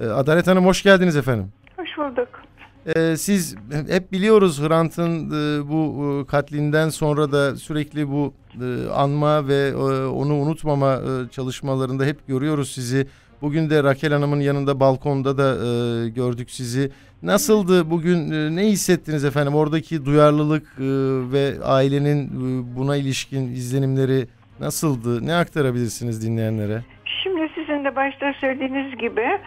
Ee, Adalet Hanım hoş geldiniz efendim. Hoş bulduk. Ee, siz hep biliyoruz Hrant'ın e, bu e, katlinden sonra da sürekli bu e, anma ve e, onu unutmama e, çalışmalarında hep görüyoruz sizi. Bugün de Rakel Hanım'ın yanında balkonda da e, gördük sizi. Nasıldı bugün ne hissettiniz efendim oradaki duyarlılık ve ailenin buna ilişkin izlenimleri nasıldı? Ne aktarabilirsiniz dinleyenlere? Sizin de başta söylediğiniz gibi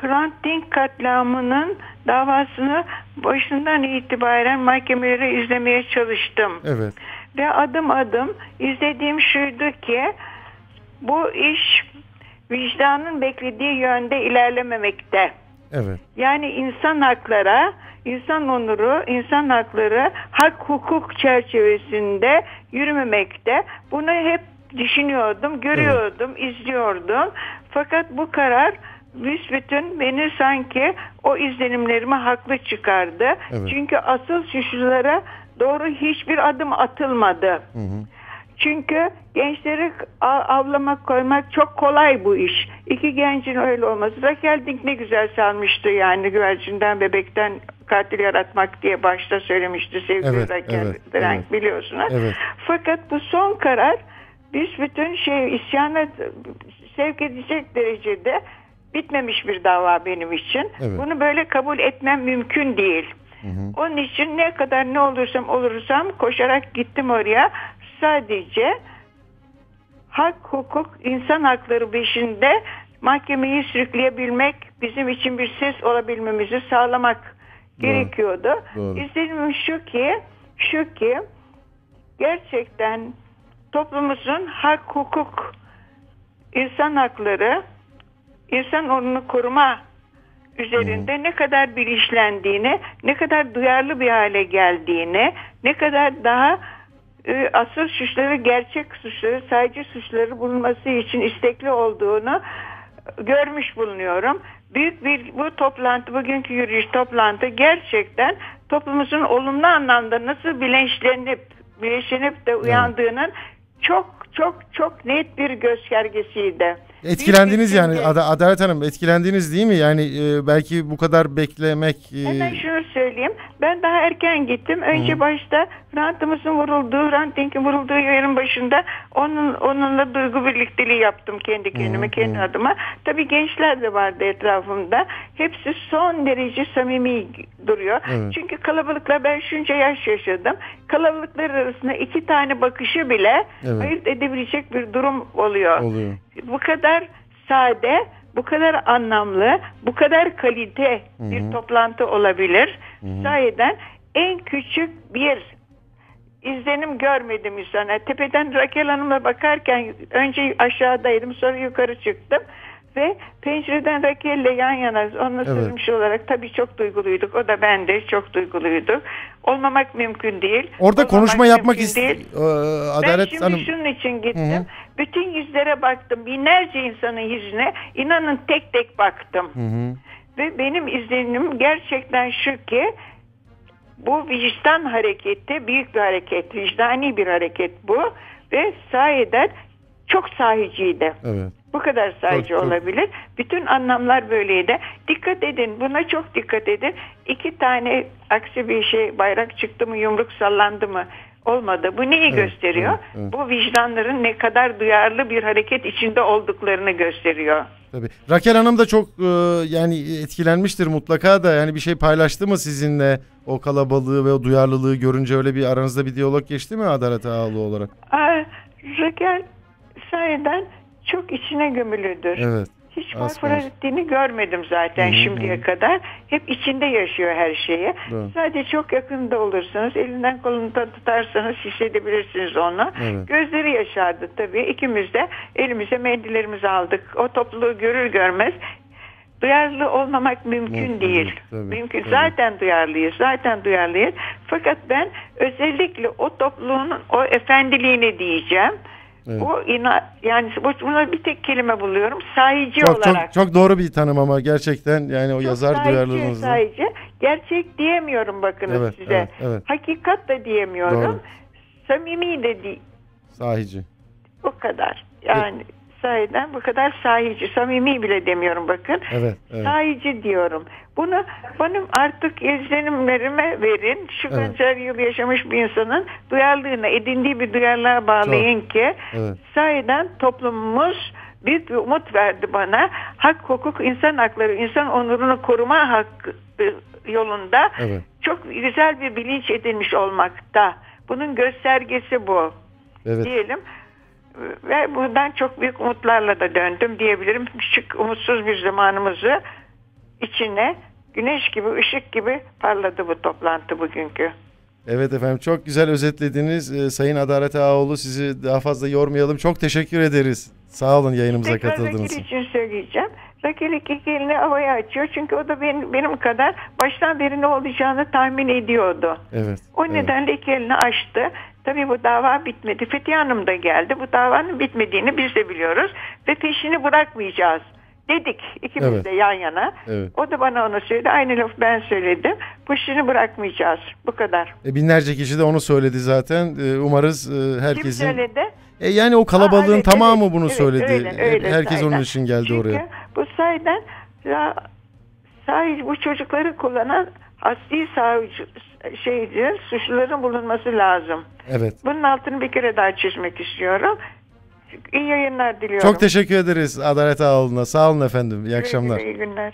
Hrant Dink katliamının davasını başından itibaren mahkemelere izlemeye çalıştım. Evet. Ve adım adım izlediğim şuydu ki bu iş vicdanın beklediği yönde ilerlememekte. Evet. Yani insan haklara, insan onuru, insan hakları hak hukuk çerçevesinde yürümemekte. Bunu hep düşünüyordum, görüyordum, izliyordum. Fakat bu karar büsbütün beni sanki o izlenimlerimi haklı çıkardı. Evet. Çünkü asıl suçlulara doğru hiçbir adım atılmadı. Hı hı. Çünkü gençleri avlamak koymak çok kolay bu iş. İki gencin öyle olması. Raquel Dink ne güzel salmıştı yani güvercinden bebekten katil yaratmak diye başta söylemişti sevgili Evet, Raquel evet, Frank evet. biliyorsunuz. Evet. Fakat bu son karar biz bütün şey isyana sevk edecek derecede bitmemiş bir dava benim için. Evet. Bunu böyle kabul etmem mümkün değil. Onun için ne kadar ne olursam olursam koşarak gittim oraya. Sadece hak, hukuk, insan hakları peşinde mahkemeyi sürükleyebilmek, bizim için bir ses olabilmemizi sağlamak gerekiyordu. Doğru. İzlenimim şu ki, şu ki gerçekten toplumumuzun hak, hukuk, insan hakları, insan onunu koruma üzerinde ne kadar bilinçlendiğini, ne kadar duyarlı bir hale geldiğini, ne kadar daha e, asıl suçları, gerçek suçları, sadece suçları bulunması için istekli olduğunu görmüş bulunuyorum. Büyük bir bu toplantı, bugünkü yürüyüş toplantı gerçekten toplumumuzun olumlu anlamda nasıl bilinçlenip, bilinçlenip de uyandığının çok çok çok net bir göstergesiydi. Etkilendiniz Büyük yani. Ada- Adalet Hanım etkilendiniz değil mi? Yani e, belki bu kadar beklemek e, Hemen şunu söyleyeyim. Ben daha erken gittim. Önce başta Hrant'ımızın vurulduğu, Hrant Dink'in vurulduğu yerin başında onun onunla duygu birlikteliği yaptım kendi kendime, kendi adıma. Tabii gençler de vardı etrafımda. Hepsi son derece samimi duruyor. Evet. Çünkü kalabalıkla ben şunca yaş yaşadım. Kalabalıklar arasında iki tane bakışı bile Evet. ayırt edebilecek bir durum oluyor oluyor. bu kadar sade, bu kadar anlamlı, bu kadar kalite bir toplantı olabilir. Sayeden en küçük bir izlenim görmedim sana. Tepeden Rakel Hanım'a bakarken önce aşağıdaydım sonra yukarı çıktım. Ve pencereden Rakel'le yan yana onunla Evet. sürmüş olarak tabii çok duyguluyduk. O da ben de çok duyguluyduk. Olmamak mümkün değil. Orada Olmamak konuşma yapmak istedim. değil. Adalet ben şimdi Hanım şunun için gittim. Hı hı. Bütün yüzlere baktım. Binlerce insanın yüzüne. inanın tek tek baktım. Hı hı. Ve benim izlenim gerçekten şu ki bu vicdan hareketi büyük bir hareket. Vicdani bir hareket bu. Ve sayeden çok sahiciydi. Evet. Bu kadar sahici Çok, çok. olabilir. Bütün anlamlar böyleydi. Dikkat edin buna çok dikkat edin. İki tane aksi bir şey bayrak çıktı mı yumruk sallandı mı olmadı. Bu neyi Evet, gösteriyor? evet, evet. Bu vicdanların ne kadar duyarlı bir hareket içinde olduklarını gösteriyor. Tabii. Rakel Hanım da çok e, yani etkilenmiştir mutlaka da yani bir şey paylaştı mı sizinle o kalabalığı ve o duyarlılığı görünce öyle bir aranızda bir diyalog geçti mi Adalet Ağalı olarak? Aa, Raquel sayeden çok içine gömülüdür. Evet. Hiç ettiğini görmedim zaten Hı hı, şimdiye kadar. Hep içinde yaşıyor her şeyi. Doğru. Sadece çok yakında olursanız, elinden kolundan tutarsanız hissedebilirsiniz onu. Evet. Gözleri yaşardı tabii. İkimiz de elimize mendillerimizi aldık. O topluluğu görür görmez duyarlı olmamak mümkün değil. değil, tabii, mümkün. tabii. Zaten duyarlıyız. Zaten duyarlıyız. Fakat ben özellikle o topluluğun o efendiliğini diyeceğim. Evet. Bu ina yani bu- buna bir tek kelime buluyorum. Sahici Çok, olarak. çok çok doğru bir tanım ama gerçekten yani o Çok yazar sahici, duyarlılığınızla. sahici. Gerçek diyemiyorum bakınız Evet, size. evet, evet. Hakikat da diyemiyorum. Doğru. Samimi de değil. Sahici. O kadar. Yani sayeden bu kadar sahici, samimi bile demiyorum bakın. Evet, evet. Sahici diyorum. Bunu benim artık izlenimlerime verin. Şu Evet. kadar yıl yaşamış bir insanın duyarlılığına, edindiği bir duyarlılığa bağlayın ki Evet. sahiden toplumumuz büyük bir umut verdi bana. Hak, hukuk, insan hakları, insan onurunu koruma hakkı yolunda Evet. çok güzel bir bilinç edinmiş olmakta. Bunun göstergesi bu Evet. diyelim. Ve buradan çok büyük umutlarla da döndüm diyebilirim. Küçük umutsuz bir zamanımızı içine güneş gibi, ışık gibi parladı bu toplantı bugünkü. Evet efendim çok güzel özetlediniz. Ee, Sayın Adalet Ağaoğlu sizi daha fazla yormayalım. Çok teşekkür ederiz. Sağ olun yayınımıza Tekrar katıldığınız için. için söyleyeceğim. Rakil iki elini havaya açıyor. Çünkü o da benim, benim kadar baştan beri ne olacağını tahmin ediyordu. Evet. O evet. nedenle iki elini açtı. Tabii bu dava bitmedi. Fethiye Hanım da geldi. Bu davanın bitmediğini biz de biliyoruz. Ve peşini bırakmayacağız. Dedik ikimiz Evet. de yan yana. Evet. O da bana onu söyledi. Aynı laf ben söyledim. Peşini bırakmayacağız. Bu kadar. E, binlerce kişi de onu söyledi zaten. E, umarız e, Kim herkesin... söyledi? E, yani o kalabalığın Aa, evet, tamamı evet, bunu evet, söyledi. öyle, E, öyle Herkes sayeden. onun için geldi Çünkü oraya. bu sayeden ya, sahi bu çocukları kullanan asli savcı şeydir, suçluların bulunması lazım. Evet. Bunun altını bir kere daha çizmek istiyorum. İyi yayınlar diliyorum. Çok teşekkür ederiz Adalet Ağaoğlu'na. Sağ olun efendim. İyi akşamlar. İyi günler.